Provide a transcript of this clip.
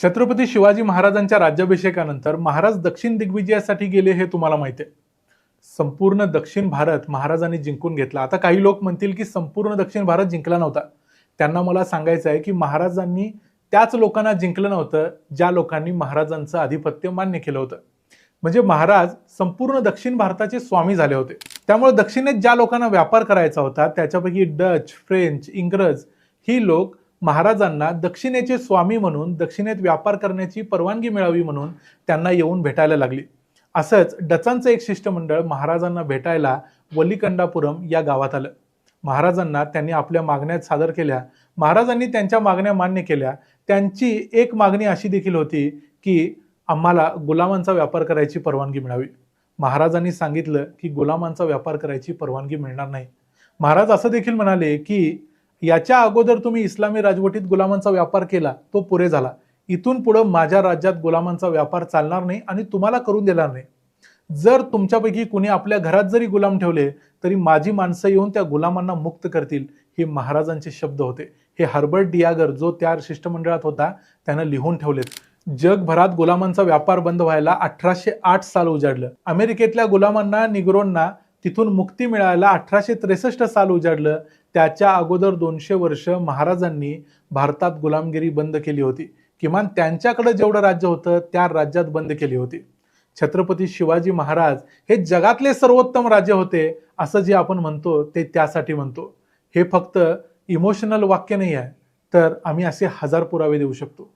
छत्रपती शिवाजी महाराजांच्या राज्याभिषेकानंतर महाराज दक्षिण दिग्विजयासाठी गेले हे तुम्हाला माहिती आहे. संपूर्ण दक्षिण भारत महाराजांनी जिंकून घेतला. आता काही लोक म्हणतील की संपूर्ण दक्षिण भारत जिंकला नव्हता. त्यांना मला सांगायचं आहे की महाराजांनी त्याच लोकांना जिंकलं नव्हतं ज्या लोकांनी महाराजांचं आधिपत्य मान्य केलं होतं. म्हणजे महाराज संपूर्ण दक्षिण भारताचे स्वामी झाले होते. त्यामुळे दक्षिणेत ज्या लोकांना व्यापार करायचा होता त्याच्यापैकी डच फ्रेंच इंग्रज ही लोक महाराजांना दक्षिणेचे स्वामी म्हणून दक्षिणेत व्यापार करण्याची परवानगी मिळावी म्हणून त्यांना येऊन भेटायला लागली. असंच डचांचं एक शिष्टमंडळ महाराजांना भेटायला वलिकंडापुरम या गावात आलं. महाराजांना त्यांनी आपल्या मागण्या सादर केल्या. महाराजांनी त्यांच्या मागण्या मान्य केल्या. त्यांची एक मागणी अशी देखील होती की आम्हाला गुलामांचा व्यापार करायची परवानगी मिळावी. महाराजांनी सांगितलं की गुलामांचा व्यापार करायची परवानगी मिळणार नाही. महाराज असं देखील म्हणाले की याच्या अगोदर तुम्ही इस्लामी राजवटीत गुलामांचा व्यापार केला तो पुरे झाला. इथून पुढं माझ्या राज्यात गुलामांचा व्यापार चालणार नाही आणि तुम्हाला करून देणार नाही. जर तुमच्यापैकी कुणी आपल्या घरात जरी गुलाम ठेवले तरी माझी माणसं येऊन त्या गुलामांना मुक्त करतील हे महाराजांचे शब्द होते. हे हर्बर्ट डियागर जो त्या शिष्टमंडळात होता त्यानं लिहून ठेवलेत. जगभरात गुलामांचा व्यापार बंद व्हायला अठराशे आठ साल उजाडलं. अमेरिकेतल्या गुलामांना निग्रोंना तिथून मुक्ती मिळायला अठराशे त्रेसष्ट साल उजाडलं. त्याच्या अगोदर दोनशे वर्ष महाराजांनी भारतात गुलामगिरी बंद केली होती. किमान त्यांच्याकडे जेवढं राज्य होतं त्या राज्यात बंद केली होती. छत्रपती शिवाजी महाराज हे जगातले सर्वोत्तम राज्य होते असं जे आपण म्हणतो ते त्यासाठी म्हणतो. हे फक्त इमोशनल वाक्य नाही आहे तर आम्ही असे हजार पुरावे देऊ शकतो.